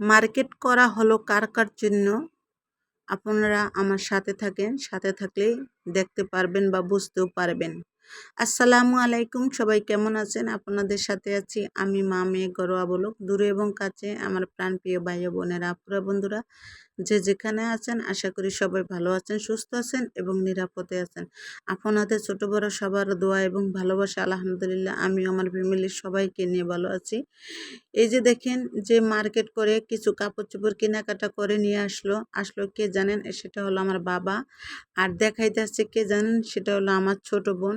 Market করা হলো কার কার জন্য? আপনারা আমার সাথে থাকেন, সাথে থাকলেই দেখতে পারবেন বা বুঝতেও পারবেন। আসসালামু আলাইকুম, সবাই কেমন আছেন? আপনাদের সাথে আছি আমি মা মেয়ে গরোয়া বলক। দূরে এবং কাছে আমার প্রাণপ্রিয় ভাই বোনেরা, আপুরা, বন্ধুরা যে যেখানে আছেন, আশা করি সবাই ভালো আছেন, সুস্থ আছেন এবং নিরাপদে আছেন। আপনাদের ছোট বড় সবার দোয়া এবং ভালোবাসা, আলহামদুলিল্লাহ আমি আমার ফ্যামিলির সবাইকে নিয়ে ভালো আছি। এই যে দেখেন যে মার্কেট করে কিছু কাপড় চোপড় কেনাকাটা করে নিয়ে আসলো আসলো কে জানেন? সেটা হলো আমার বাবা। আর দেখাইতেছে কে জানেন? সেটা হলো আমার ছোট বোন।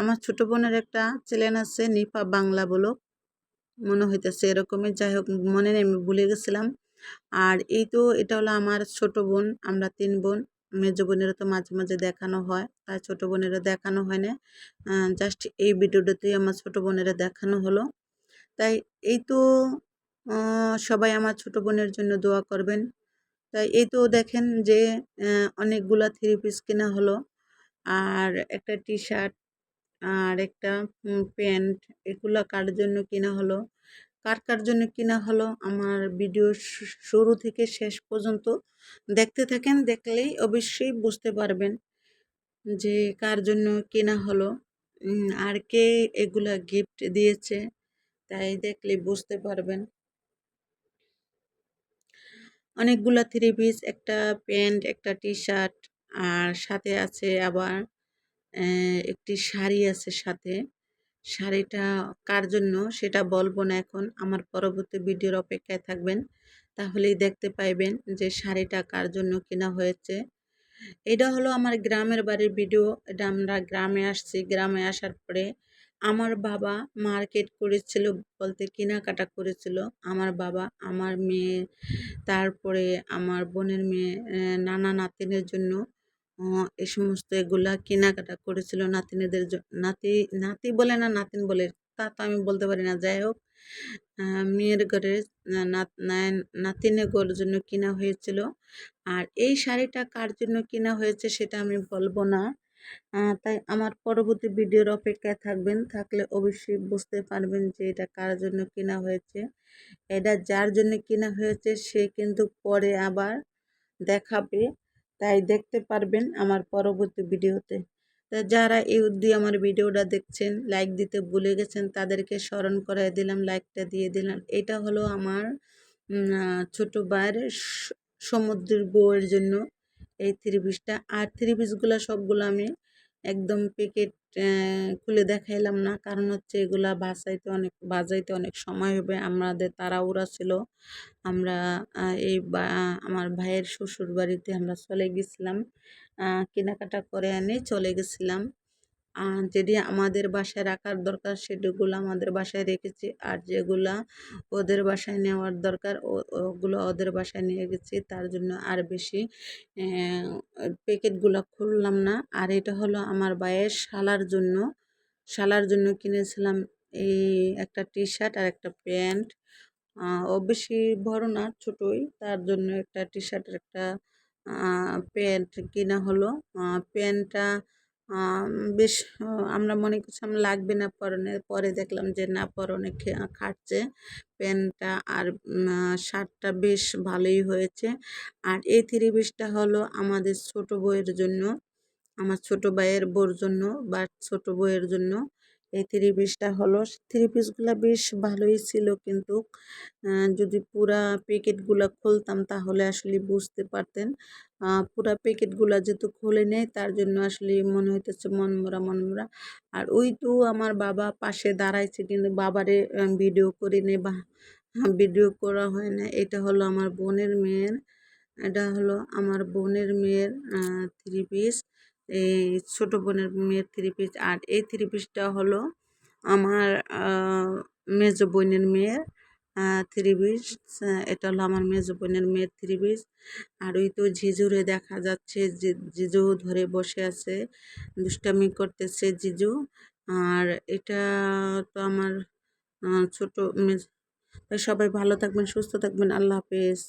আমার ছোট বোনের একটা চ্যানেল আছে নিপা বাংলা বলো। মনে হইতেছে এরকমই, যাই হোক মনে নেই, আমি ভুলে গেছিলাম। আর এই তো এটা হলো আমার ছোট বোন, আমরা তিন বোন। মেজ বোনেরও তো মাঝে মাঝে দেখানো হয়, তাই ছোট বোনেরও দেখানো হয় না জাস্ট এই ভিডিওটাতেই আমার ছোট বোনেরা দেখানো হলো। তাই এই তো সবাই আমার ছোট বোনের জন্য দোয়া করবেন। তাই এই তো দেখেন যে অনেকগুলা থ্রি পিস কেনা হলো। আর একটা টি শার্ট আর একটা প্যান্ট, এগুলো কার জন্য কেনা হলো? কার কার জন্য কিনা হলো আমার ভিডিও শুরু থেকে শেষ পর্যন্ত দেখতে থাকেন, দেখলেই অবশ্যই বুঝতে পারবেন যে কার জন্য কেনা হলো। আর কে এগুলা গিফট দিয়েছে, তাই দেখলে বুঝতে পারবেন। অনেকগুলা থ্রি পিস একটা প্যান্ট একটা টি শার্ট আর সাথে আছে আবার একটি শাড়ি আছে সাথে। শাড়িটা কার জন্য সেটা বলব না এখন। আমার পরবর্তী ভিডিওর অপেক্ষায় থাকবেন। তাহলেই দেখতে পাইবেন যে শাড়িটা কার জন্য কেনা হয়েছে। এটা হলো আমার গ্রামের বাড়ির ভিডিও। এটা আমরা গ্রামে আসছি। গ্রামে আসার পরে আমার বাবা মার্কেট করেছিল বলতে কেনাকাটা করেছিল। আমার বাবা, আমার মেয়ে, তারপরে আমার বোনের মেয়ে নানা নাতিনের জন্য এ সমস্ত এগুলা কেনাকাটা করেছিল নাতিনেদের নাতি নাতি বলে না নাতিন বলে তা তো আমি বলতে পারি না, যাই হোক। মেয়ের ঘরে নাতিনে ঘর জন্য কিনা হয়েছিল। আর এই শাড়িটা কার জন্য কিনা হয়েছে সেটা আমি বলব না। তাই আমার পরবর্তী ভিডিওর অপেক্ষায় থাকবেন, থাকলে অবশ্যই বুঝতে পারবেন যে এটা কার জন্য কেনা হয়েছে। এটা যার জন্য কেনা হয়েছে সে কিন্তু পরে আবার দেখাবে। তাই দেখতে পারবেন আমার পরবর্তী ভিডিওতে। তা যারা এই দিয়ে আমার ভিডিওটা দেখছেন লাইক দিতে ভুলে গেছেন, তাদেরকে স্মরণ করাই দিলাম লাইকটা দিয়ে দিলাম। এটা হলো আমার ছোট বাইরে সমুদ্রের বউয়ের জন্য এই থ্রি পিসটা আর থ্রি পিসগুলো সবগুলো আমি একদম প্যাকেট খুলে দেখাইলাম না। কারণ হচ্ছে এগুলা বাসাইতে অনেক, বাজাইতে অনেক সময় হবে। আমাদের তাড়াহুড়া ছিল। আমরা এই আমার ভাইয়ের শ্বশুর বাড়িতে আমরা চলে গেছিলাম। কেনাকাটা করে এনে চলে গেছিলাম। যেটি আমাদের বাসায় রাখার দরকার, সেগুলো আমাদের বাসায় রেখেছি। আর যেগুলা ওদের বাসায় নেওয়ার দরকার ওগুলো ওদের বাসায় নিয়ে গেছি। তার জন্য আর বেশি প্যাকেটগুলো খুললাম না। আর এটা হলো আমার বায়ের শালার জন্য। শালার জন্য কিনেছিলাম এই একটা টি শার্ট আর একটা প্যান্ট। ও বেশি বড় না, ছোটোই। তার জন্য একটা টি শার্টের একটা প্যান্ট কেনা হলো। প্যান্টটা বেশ আমরা মনে করছিলাম লাগবে না পরনে। পরে দেখলাম যে না, পরনে খাটছে। প্যান্টটা আর শার্টটা বেশ ভালোই হয়েছে। আর এই থ্রি পিসটা হলো আমাদের ছোট বইয়ের জন্য, আমার ছোট ভাইয়ের বোর জন্য বা ছোট বইয়ের জন্য। এই থ্রি পিসটা হলো। থ্রি পিসগুলো বেশ ভালোই ছিল কিন্তু যদি পুরা প্যাকেটগুলো খুলতাম তাহলে আসলে বুঝতে পারতেন। পুরা প্যাকেটগুলো যেহেতু খুলে নেয়, তার জন্য আসলে মনে হইতেছে মনমরা মনমরা আর ওই তো আমার বাবা পাশে দাঁড়াইছে কিন্তু বাবারে ভিডিও করি নে বা ভিডিও করা হয় না। এটা হলো আমার বোনের মেয়ের, এটা হলো আমার বোনের মেয়ের থ্রি পিস এই ছোটো বোনের মেয়ের থ্রি পিস আর এই থ্রি পিসটা হলো আমার মেজো বোনের মেয়ের থ্রি পিস এটা হলো আমার মেজো বোনের মেয়ের থ্রি পিস আর ওই তো ঝিজুরে দেখা যাচ্ছে জিজু ধরে বসে আছে, দুষ্টামি করতেছে জিজু। আর এটা তো আমার ছোটো সবাই ভালো থাকবেন, সুস্থ থাকবেন, আল্লাহ হাফেজ।